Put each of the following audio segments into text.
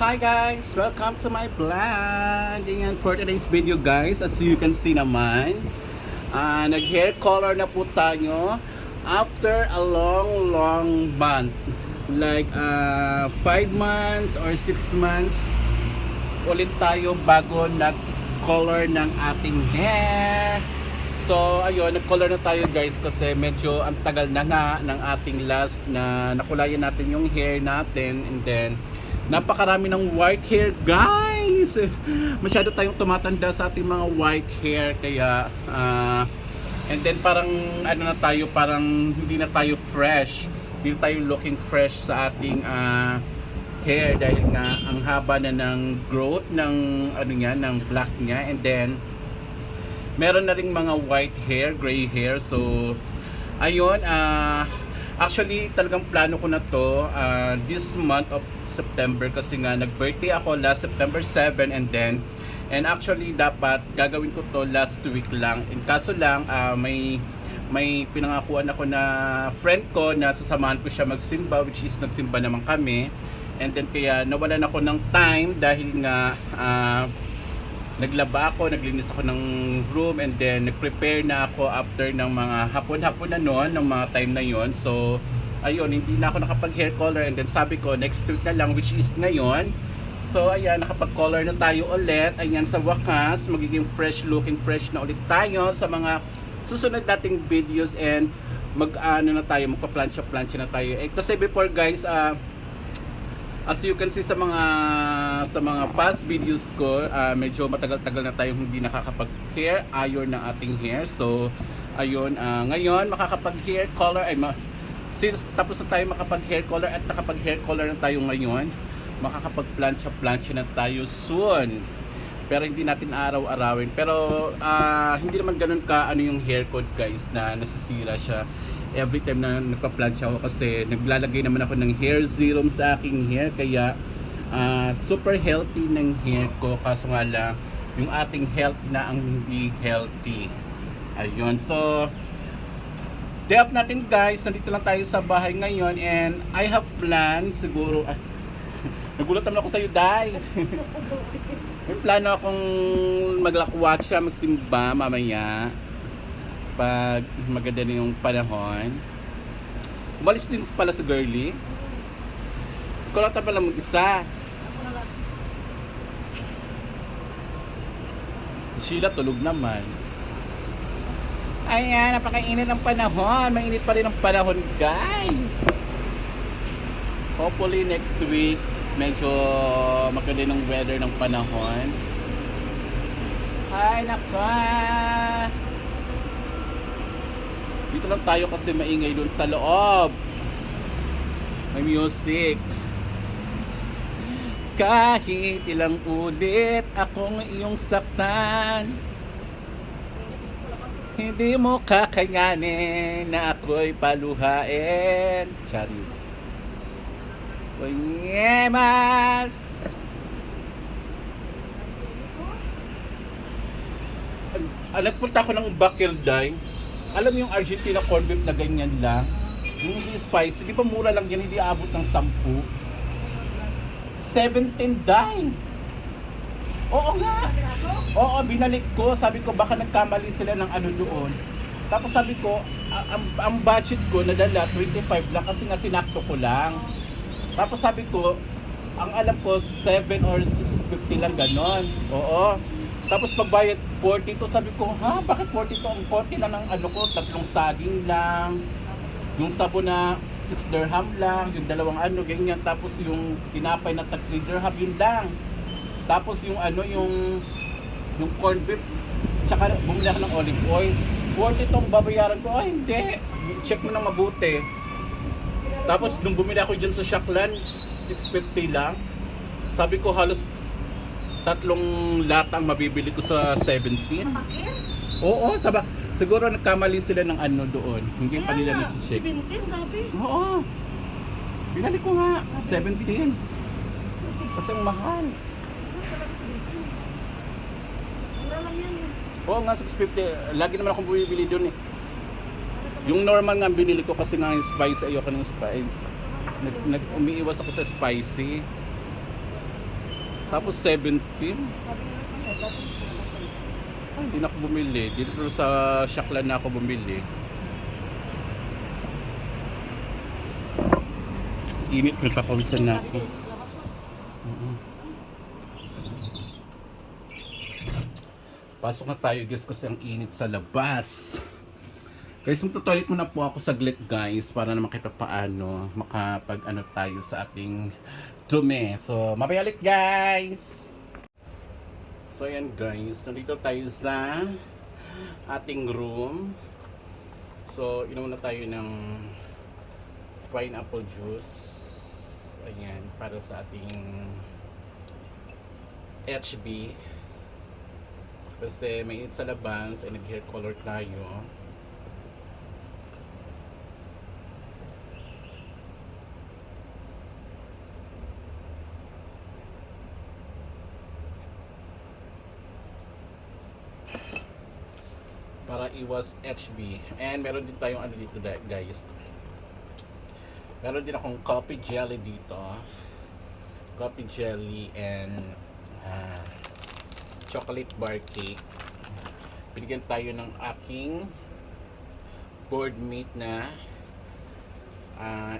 Hi guys! Welcome to my vlog! Ganyan for today's video guys, as you can see naman, ah, nag-hair color na po tayo after a long, long month. Like 5 months or 6 months ulit tayo bago nag-color ng ating hair. So, ayun, nag-color na tayo guys kasi medyo ang tagal na nga ng ating last na nakulayan natin yung hair natin and then napakarami ng white hair guys! Masyado tayong tumatanda sa ating mga white hair kaya ah, and then parang ano na tayo, parang hindi na tayo fresh. Hindi tayo looking fresh sa ating ah, hair dahil nga ang haba na ng growth ng ano niya, ng black niya and then meron na ring mga white hair, gray hair. So, ayun, ah actually talagang plano ko na to ah, this month of September kasi nga nag-birthday ako last September 7 and then and actually dapat gagawin ko to last week lang. In kaso lang ah, may may pinangakuan ako na friend ko na sasamahan ko siya magsimba which is nagsimba naman kami. And then kaya nawalan ako ng time dahil nga ah, naglaba ako, naglinis ako ng room and then nag-prepare na ako after ng mga hapon-hapon na noon, ng mga time na yon So, ayun, hindi na ako nakapag-hair color and then sabi ko next week na lang which is ngayon. So, ayan, nakapag-color na tayo ulit. Ayan, sa wakas, magiging fresh looking, fresh na ulit tayo sa mga susunod nating videos and mag-ano na tayo, magpa-plancha-plancha na tayo. Eh, kasi before guys, ah, As you can see sa mga sa mga past videos ko, ah, medyo matagal-tagal na tayong hindi nakakapag-hair iron ng ating hair. So, ayun, ah, ngayon makakapag-hair color ay ma- since tapos na tayo makapag-hair color at nakapag-hair color na tayo ngayon, makakapag-plancha-plancha na tayo soon. Pero hindi natin araw-arawin. Pero ah, hindi naman ganun ka ano yung hair code guys na nasisira siya every time na nagpa-plancha ako kasi naglalagay naman ako ng hair serum sa aking hair. Kaya ah, super healthy ng hair ko. Kaso nga lang yung ating health na ang hindi healthy. Ayun so day off natin guys. Nandito lang tayo sa bahay ngayon and I have plan siguro ah, nagulat naman ako sa iyo Day may plano akong maglakwatsa magsimba mamaya pag maganda na yung panahon. Umalis din pala sa girly. Lang pala mag-isa. Si Sheila tulog naman. Ayan, napakainit ng panahon. Mainit pa rin ang panahon, guys. Hopefully next week, medyo maganda ng weather ng panahon. Ay, naka! Dito lang tayo kasi maingay doon sa loob. May music. Kahit ilang ulit akong iyong saktan Hindi mo kakayanin na ako'y paluhain Charis Oyemas Ah, Nagpunta ako ng Bakirday alam mo yung Argentina corn beef na ganyan lang? Yung hindi spicy, di ba mura lang yan, hindi abot ng 10. 17 dime. Oo nga. Oo, binalik ko. Sabi ko, baka nagkamali sila ng ano doon. Tapos sabi ko, ang, ang budget ko nadala 25 lang kasi nga sinakto ko lang. Tapos sabi ko, ang alam ko 7 or 650 lang ganon. Oo. Tapos pagbayad 42, sabi ko, ha, bakit 42? Ang 40 na ng ano ko, tatlong saging lang. Yung sabon na 6 dirham lang, yung dalawang ano, ganyan. Tapos yung tinapay na tag 3 dirham, yun lang. Tapos yung ano, yung yung corned beef, tsaka bumili ako ng olive oil. 40 tong babayaran ko, ay hindi. Check mo na mabuti. Tapos nung bumili ako dyan sa Shaklan, 650 lang. Sabi ko halos tatlong latang mabibili ko sa 17. Oo, saba, siguro nagkamali sila ng ano doon. Hindi pa nila na-check. 17, grabe. Oo. Binali ko nga, 17. Kasi ang mahal. Mura lang yan eh. Oo nga, 650. Lagi naman akong bumibili doon eh. Yung normal nga binili ko kasi nga yung spicy, ayoko ng spicy. Nag, nag, umiiwas ako sa spicy. Tapos 17. Sabi nga naman, dati sa namatay. Ay, hindi na ako bumili. Dito sa Shaklan na ako bumili. Init, nagpapawisan na ako. Oo. Pasok na tayo guys kasi ang init sa labas. Guys, magtutoilet muna po ako saglit guys para naman kahit paano makapag ano tayo sa ating dumi. So, mabayalik guys! So ayan guys, nandito tayo sa ating room. So, inom na tayo ng pineapple juice. Ayan, para sa ating HB. Kasi may sa labas ay nag-hair color tayo. Para iwas HB. And meron din tayong ano dito guys. Meron din akong coffee jelly dito. Coffee jelly and ah, chocolate bar cake. Binigyan tayo ng aking board meat na ah,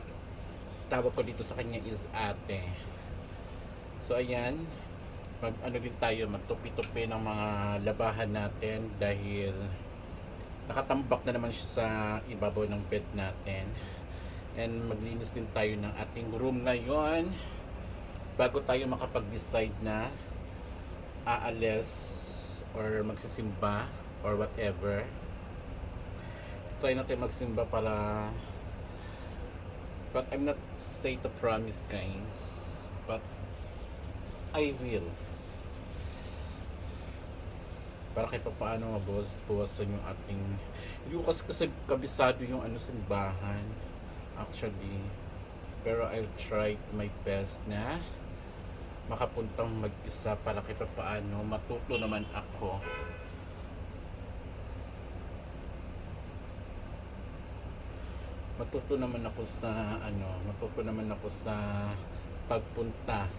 tawag ko dito sa kanya is ate. So ayan, mag ano din tayo, magtupi-tupi ng mga labahan natin dahil nakatambak na naman siya sa ibabaw ng bed natin. And maglinis din tayo ng ating room ngayon bago tayo makapag-decide na aalis or magsisimba or whatever. Try natin magsimba para but I'm not say to promise guys but I will para kahit pa paano mabawas bawasan yung ating hindi ko kasi, kasi kabisado yung ano simbahan actually. Pero I'll try my best na makapuntang mag-isa para kahit pa paano matuto naman ako. Matuto naman ako sa ano matuto naman ako sa pagpunta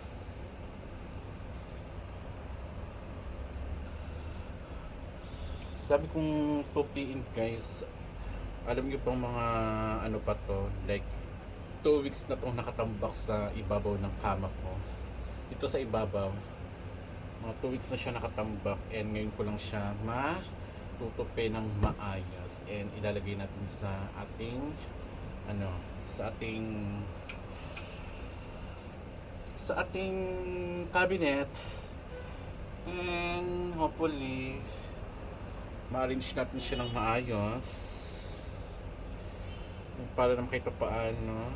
sabi kong tupiin guys alam niyo pang mga ano pa to like 2 weeks na tong nakatambak sa ibabaw ng kama ko. Ito sa ibabaw mga 2 weeks na siya nakatambak and ngayon ko lang siya matutupi ng maayos. And ilalagay natin sa ating ano sa ating sa ating cabinet. And hopefully ma-arrange natin siya ng maayos. Para naman kahit paano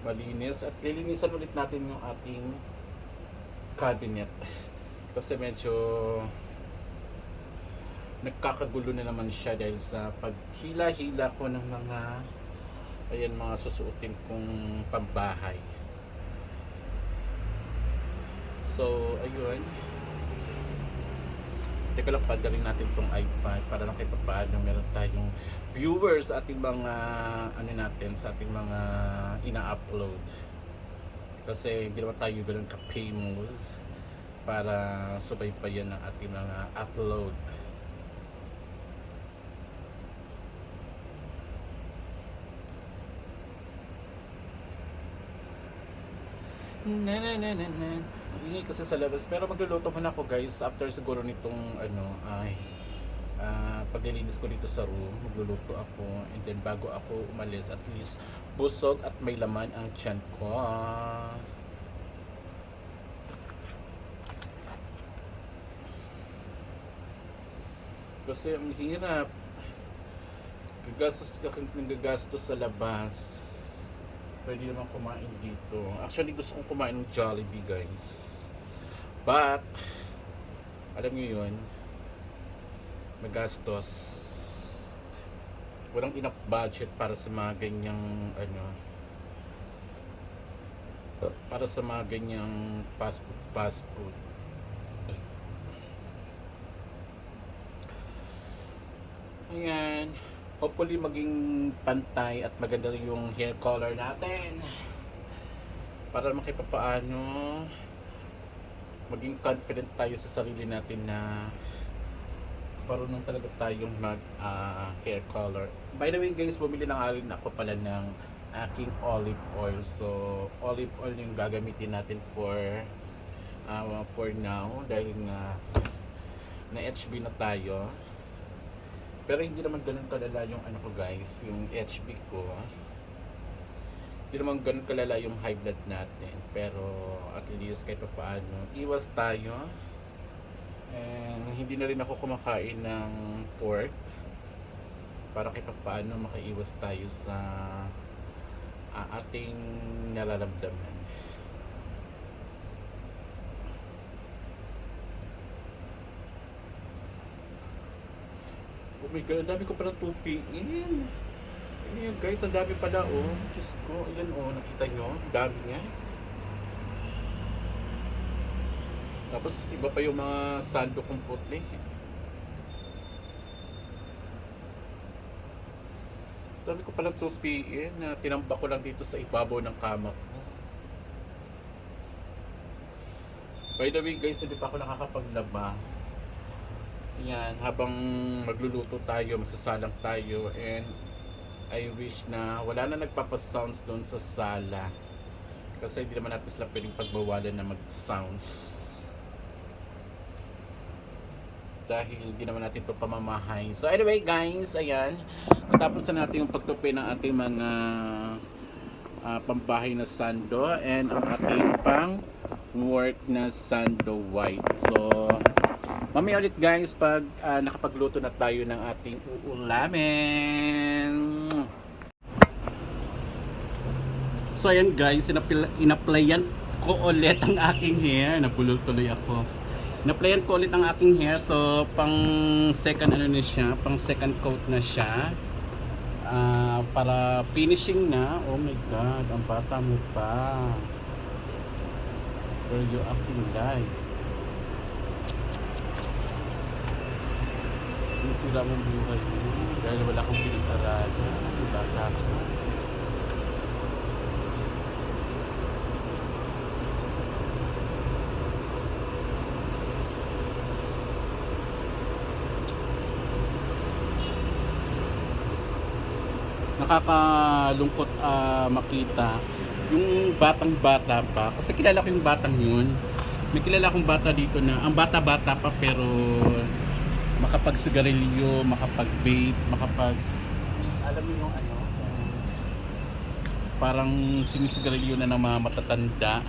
malinis. At lilinisan ulit natin yung ating cabinet. Kasi medyo nagkakagulo na naman siya dahil sa paghila-hila ko ng mga ayan mga susuotin kong pambahay. So ayun Teka lang, padaling natin tong iPad para lang kahit paano meron tayong viewers sa ating mga ano natin, sa ating mga ina-upload. Kasi hindi naman tayo ganun ka-famous para subaybayan ng ating mga upload. Na na na na na. Ang ingay kasi sa labas. Pero magluluto muna ako guys. After siguro nitong ano ay ah, paglilinis ko dito sa room, magluluto ako. And then bago ako umalis, at least busog at may laman ang tiyan ko. Kasi ang hirap. Gagastos ka ng gagastos sa labas pwede naman kumain dito. Actually, gusto kong kumain ng Jollibee, guys. But, alam niyo yun, magastos. Walang enough budget para sa mga ganyang, ano, para sa mga ganyang fast food, fast food. Ayan. Hopefully maging pantay at maganda yung hair color natin. Para naman kahit paano maging confident tayo sa sarili natin na marunong talaga tayong mag ah, hair color. By the way guys, bumili na nga rin ako pala ng aking olive oil. So, olive oil yung gagamitin natin for uh, for now dahil nga na HB na tayo. Pero hindi naman ganun kalala yung ano ko guys, yung HB ko. Hindi naman ganun kalala yung high blood natin. Pero at least kahit pa paano, iwas tayo. And hindi na rin ako kumakain ng pork. Para kahit pa paano makaiwas tayo sa ah, ating nararamdaman. Oh my God, ang dami ko pala tupiin. Ayan guys, ang dami pala oh. Diyos ko, ayan oh, nakita nyo? Ang dami niya. Tapos iba pa yung mga sando kong puti. Dami ko pala tupiin na tinambak ko lang dito sa ibabaw ng kama ko. By the way guys, hindi pa ako nakakapaglaba. Yan, habang magluluto tayo, magsasalang tayo and I wish na wala na nagpapasounds doon sa sala. Kasi hindi naman natin sila pwedeng pagbawalan na mag-sounds. Dahil hindi naman natin ito pamamahay. So anyway guys, ayan. Natapos na natin yung pagtupi ng ating mga ah, pambahay na sando and ang ating pang work na sando white. So Mamaya ulit guys pag ah, nakapagluto na tayo ng ating uulamin. So ayan guys, inaplayan ko ulit ang aking hair. Nabulol tuloy ako. Inaplayan ko ulit ang aking hair. So pang second ano na siya, pang second coat na siya. Ah, para finishing na. Oh my god, ang bata mo pa. Girl, you acting like. Sinisira mong buhay mo dahil wala kang pinag-aralan. Bata ka. Nakakalungkot ah, makita yung batang bata pa kasi kilala ko yung batang yun may kilala akong bata dito na ang bata-bata pa pero makapag-sigarilyo, makapag-vape, makapag alam mo yung ano parang sinisigarilyo na ng mga matatanda.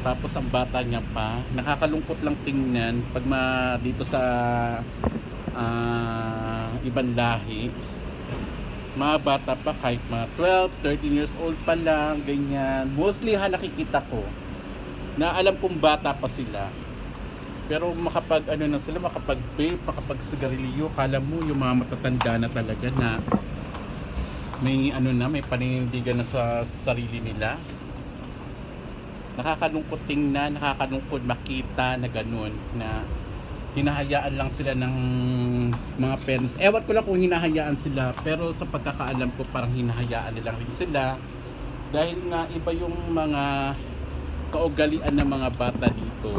Tapos ang bata niya pa nakakalungkot lang tingnan pag ma dito sa ah, ibang lahi. Mga bata pa kahit mga 12, 13 years old pa lang ganyan. Mostly ha nakikita ko na alam kong bata pa sila pero makapag ano na sila, makapag vape, makapag sigarilyo, kala mo yung mga matatanda na talaga na may ano na, may paninindigan na sa sarili nila. Nakakalungkot tingnan, nakakalungkot makita na ganun na hinahayaan lang sila ng mga parents. Ewan ko lang kung hinahayaan sila, pero sa pagkakaalam ko parang hinahayaan nilang rin sila dahil nga iba yung mga kaugalian ng mga bata dito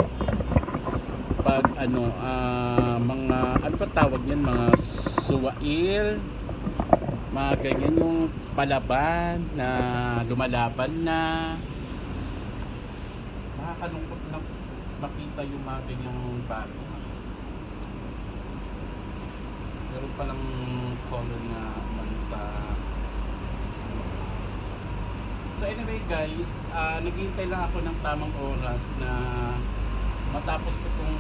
pag ano ah, mga ano ba tawag yan? Mga suwail? Mga ganyan yung palaban na lumalaban na. Nakakalungkot lang makita yung mga ganyang bago. Meron palang color na ano sa So anyway guys, ah naghihintay lang ako ng tamang oras na matapos ko itong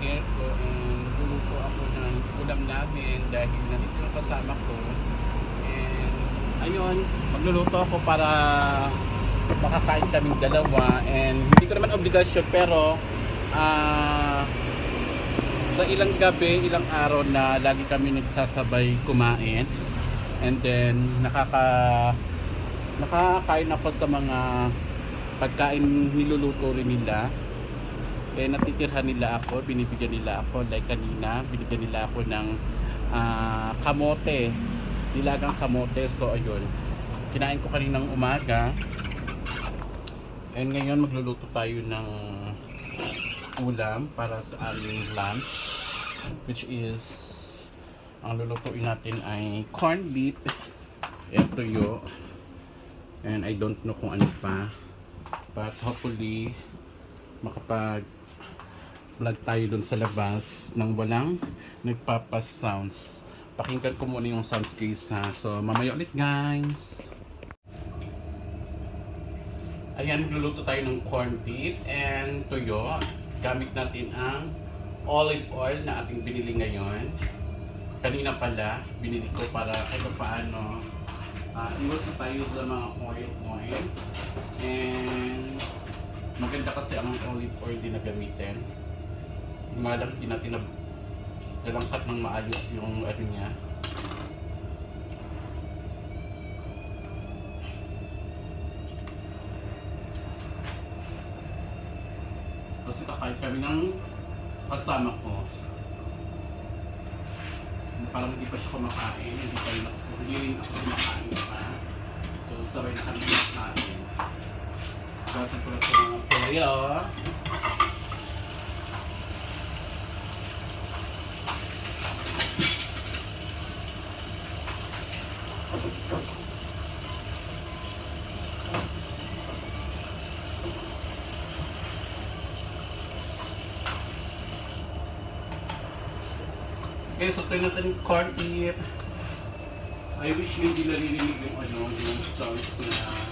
hair ko and luluto ako ng ulam namin dahil nandito yung kasama ko. And ayun magluluto ako para makakain kaming dalawa. And hindi ko naman obligasyon pero ah sa ilang gabi, ilang araw na lagi kami nagsasabay kumain. And then nakaka nakakain ako sa mga pagkain niluluto rin nila eh natitirhan nila ako, binibigyan nila ako. Like kanina, binigyan nila ako ng ah, kamote. Nilagang kamote, so ayun. Kinain ko kaninang umaga. And ngayon magluluto tayo ng ulam para sa aming lunch which is ang lulutuin natin ay corned beef. And tuyo. And I don't know kung ano pa. But hopefully makapag vlog tayo dun sa labas nang walang nagpapas sounds pakinggan ko muna yung sounds case ha so mamaya ulit guys Ayan, magluluto tayo ng corned beef and tuyo. Gamit natin ang olive oil na ating binili ngayon. Kanina pala, binili ko para kahit paano uh, iwasan tayo sa mga oil oil. And maganda kasi ang olive oil din na gamitin. Di natin na nalangkat ng maayos yung ano niya. Kasi kakain kami ng kasama ko. Parang hindi pa siya kumakain, hindi pa rin ako, hindi rin ako kumakain pa. So sabay na kami kumakain. Kasi ko lang sa mga puyo. Natin yung corned beef. I wish may hindi naririnig yung ano, yung sounds na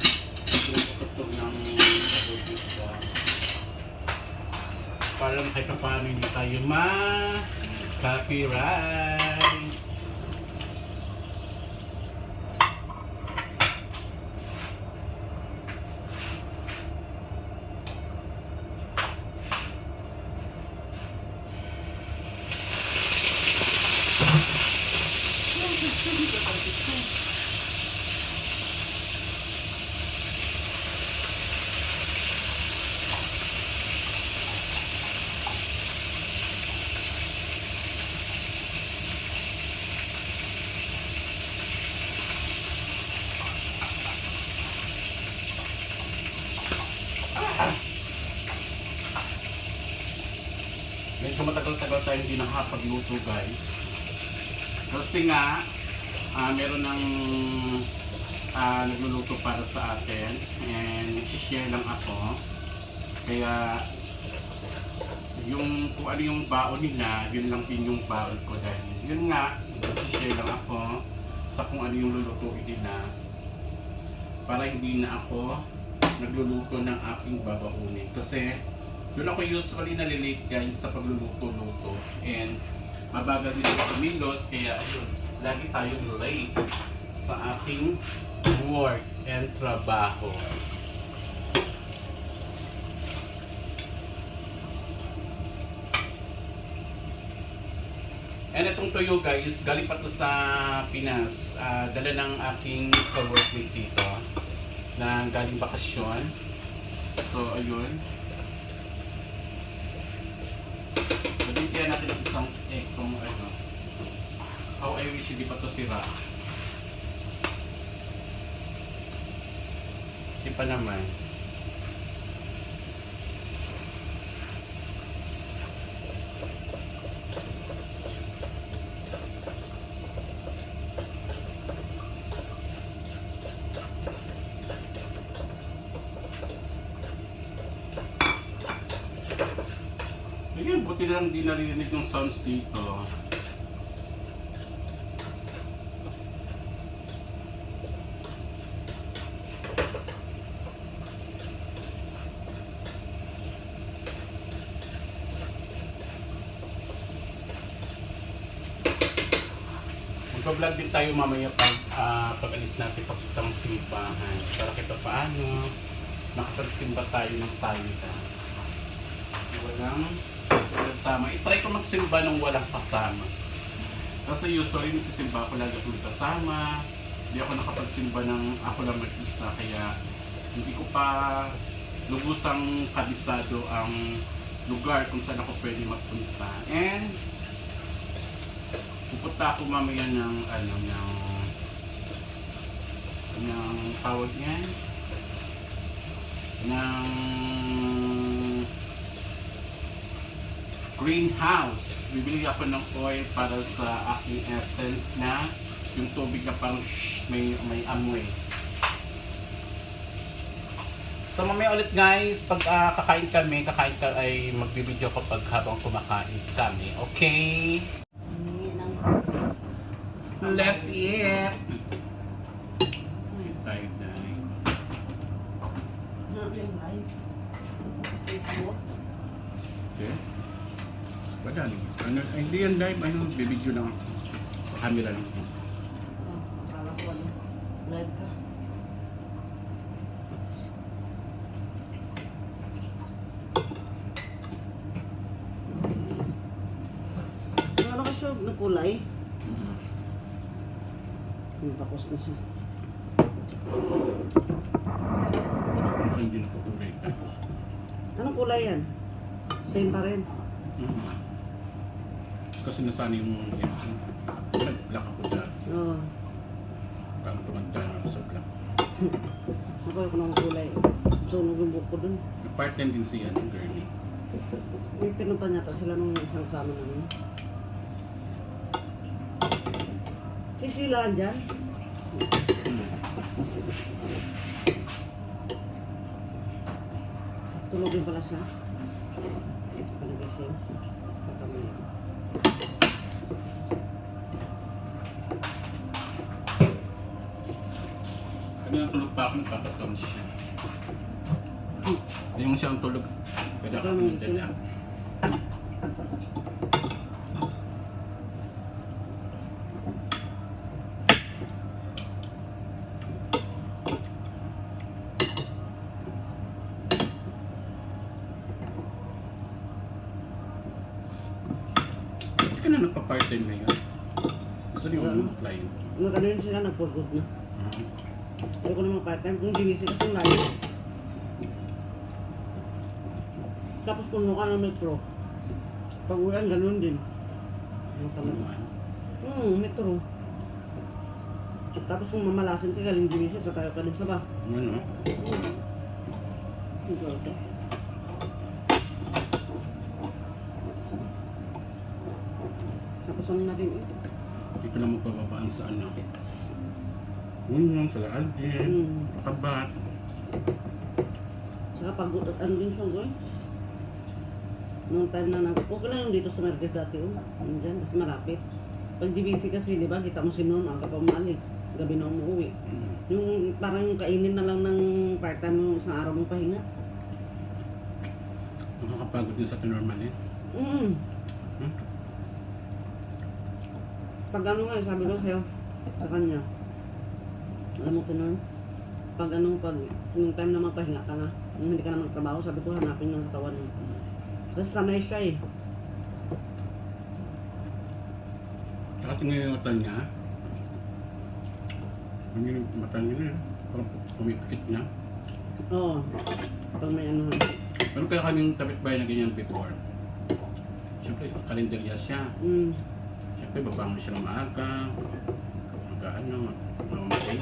pinagkutog ng beef ko. Para kahit pa paano hindi tayo ma-copyright. Medyo matagal-tagal tayo hindi nakapagluto guys. Kasi nga, ah, meron ng ah, nagluluto para sa atin and share lang ako. Kaya yung kung ano yung baon nila, yun lang din yung baon ko dahil yun nga, share lang ako sa kung ano yung lulutuin nila para hindi na ako nagluluto ng aking babahunin. Kasi doon ako usually nalilate guys sa pagluluto-luto. And mabagal din ako kumilos, kaya ayun, lagi tayong late sa ating work and trabaho. And itong tuyo guys, galing pa to sa Pinas. Ah, dala ng aking ka-workmate dito na galing bakasyon. So, ayun. Nabigyan natin ng isang egg kung ano. How I wish hindi pa to sira. Kasi pa naman. Lang di narinig yung sounds dito. Magpa-vlog din tayo mamaya pag ah, pag-alis natin papuntang simbahan. Para kita paano makapagsimba tayo ng tayo walang kasama. I-try ko magsimba ng walang kasama. Kasi usually nagsisimba ako lagi ako kasama. Hindi ako nakapagsimba ng ako lang mag-isa. Kaya hindi ko pa lubusang kabisado ang lugar kung saan ako pwede magpunta. And pupunta ako mamaya ng ano ng ng tawag niyan ng greenhouse. Bibili ako ng oil para sa aking essence na yung tubig na pang shh, may, may amoy. So mamaya ulit guys, pag ah, kakain kami, kakain ka ay magbibideo ko pag habang kumakain kami. Okay? Let's eat! Ay, tayo tayo. ano Okay. Padali. Ano, ay, hindi yan live. Ano, bibidyo lang ako. Sa camera lang. Oh, akala ko ano. Live ka. Ano ka siya ng kulay? Mm. Hmm, tapos na siya. Ano, na kulay yan? Same pa rin. Mm. Kasi nasana yung nag-black ako dyan. Oo. Parang tumanda na ako sa black. Ako ako ng kulay. Sunog yung buhok ko dun. Part 10 din siya ng girlie. May pinunta niya ta sila nung isang sama namin. Si Sheila andyan? Mm. Tulog din pala siya. Ito pa nagising. Kakamay. Kanina tulog pa ako, nagpapasound siya. Yung siyang tulog. Pwede ako Ikaw, kumindala. Hindi ka na nagpa-part-time na yun. Gusto niyo Oo. yung client. Nung ano yun sila, nag-forgood na. Mhm. Ayaw ko naman kasi yung layo. Tapos puno ka ng metro. Pag ulan, ganun din. Ano ka man. Hmm, metro. Tapos kung mamalasin ka, galing ginising, tatayo ka din sa bus. Ano? Ikaw ito. Tapos ano na rin eh. Hindi ko na magpapabaan sa ano. Unyon, sa Alvin, Hmm. Pakabat. Saka pag ano din siya boy. Noong time na nag... Okay lang yung dito sa Merkif dati oh. Yun dyan, kasi malapit. Pag GBC kasi, di ba, kita mo si Noon, aga pa umalis. Gabi na umuwi. Mm. Yung parang yung kainin na lang ng part-time mo isang araw mong pahinga. Nakakapagod din sa normal eh. Mm. Hmm? Pag ano nga, sabi ko sa'yo, sa kanya, alam mo tinon, pag anong pag, yung time na magpahinga ka na, yung hindi ka na magtrabaho, sabi ko hanapin ng katawan mo. Kasi sanay siya eh. Tsaka tingnan yung mata niya. Ano yung mata niya na Parang pumipikit niya. Oo. Pag may ano. Meron kaya kaming kapitbahay na ganyan before. Siyempre, kalendarya siya. Mm. Siyempre, babangon siya ng maaga. Mag-ano, mamamatay.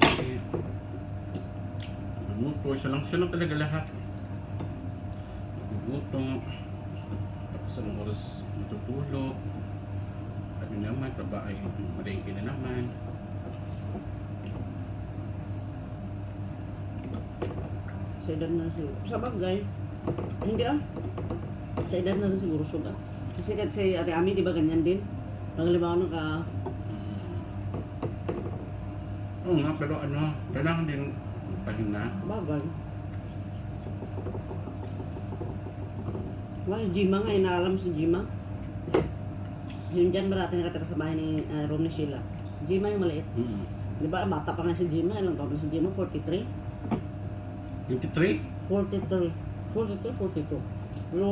Mamuto, siya lang, siya lang talaga lahat. Maguguto. Tapos anong oras matutulog. Ano naman, trabaho ay malengke na naman. Sa na siguro. Sa bagay. Hindi ah. Sa na rin siguro suga. Kasi kahit si Ate Ami, di ba ganyan din? Pag halimbawa nung ka, Mm. Oo nga, pero ano, kailangan din pahinga. bagay. Si Jima nga, inaalam si Jima. Yung dyan ba natin nakatira sa bahay ni uh, room ni Sheila? Jima yung maliit. Mm. Di ba, bata pa nga si Jima. Ilang taon na si Jima? 43? 23? 43. 43, 42. Pero,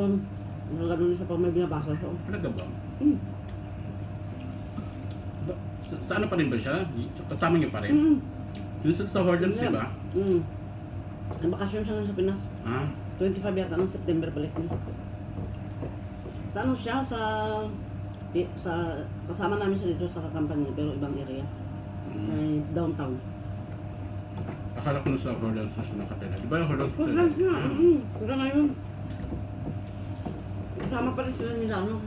nagano siya pag may binabasa siya. Talaga ba? Hmm. Sa, ano pa rin ba siya? Kasama niyo pa rin? Mm. Yung sa, sa Hortons, di ba? Mm. Ang bakasyon siya nun sa Pinas. Ah, 25 yata ng September balik niya. Sa ano siya? Sa, i- sa kasama namin siya dito sa kampanya pero ibang area. mm. Ay, downtown. Akala ko na sa Horlands na siya nakatira. Di ba yung Good lunch na. Mm, Hanggang ngayon. Kasama pa rin sila nila, ano.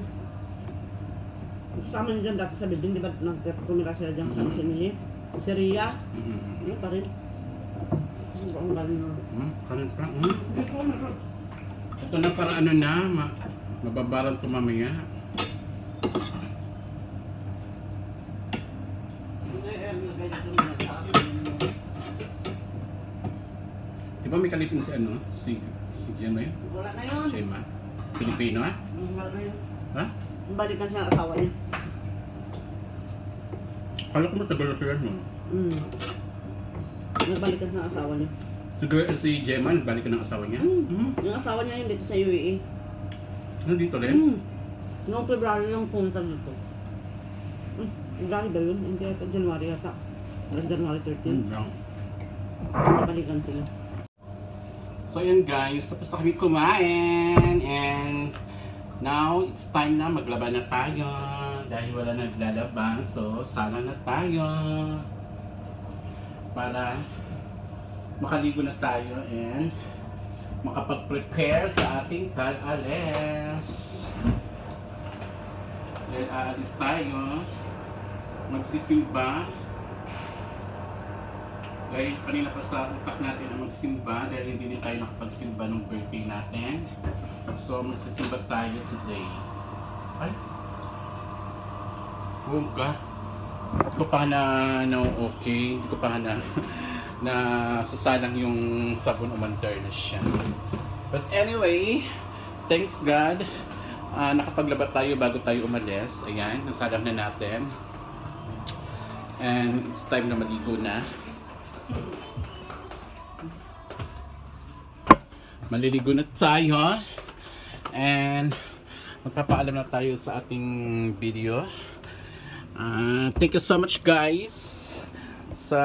Kasama niya dyan dati sa building, di ba? Nagtumira sila dyan sa. San Emilio. Si Ria, Mm-hmm. ano pa rin. Ano ba ang galing na? Hmm, kanin pa. Hmm. Ito na para ano na, ma mababaran to mamaya. Di ba may kalipin si ano? Si, si Gemma yun? Wala na yun. Gemma? Filipino ah? Wala na yun. Balikan siya ang asawa niya. Kala ko matagal na sila nun. Mm. Nagbalikan siya ang asawa niya. Si, Gr- si Gemma, nagbalik ng asawa niya? Mm. Yung asawa niya yun dito sa UAE. Nandito rin? Mm. Noong February lang pumunta dito. Mm. February ba yun? Hindi ata January yata. January 13. Hmm. lang. Nabalikan sila. So yun guys, tapos na kami kumain and now it's time na maglaban na tayo dahil wala naglalaban so sana na tayo para makaligo na tayo and makapag-prepare sa ating tag-ales. Dahil aalis tayo, magsisimba dahil kanina pa sa utak natin ang magsimba dahil hindi din tayo nakapagsimba ng birthday natin. So magsisimba tayo today. Ay! Huwag Hindi ko pa na, na okay. Hindi ko pa na na sasalang yung sabon umandar na siya. But anyway, thanks God. Ah, nakapaglaba tayo bago tayo umalis. Ayan, nasalang na natin. And it's time na maligo na. Maliligo na tayo. And magpapaalam na tayo sa ating video. Ah, thank you so much guys sa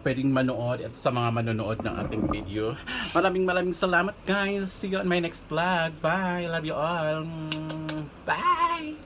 pwedeng manood at sa mga manonood ng ating video. Maraming maraming salamat guys. See you on my next vlog. Bye. Love you all. Bye.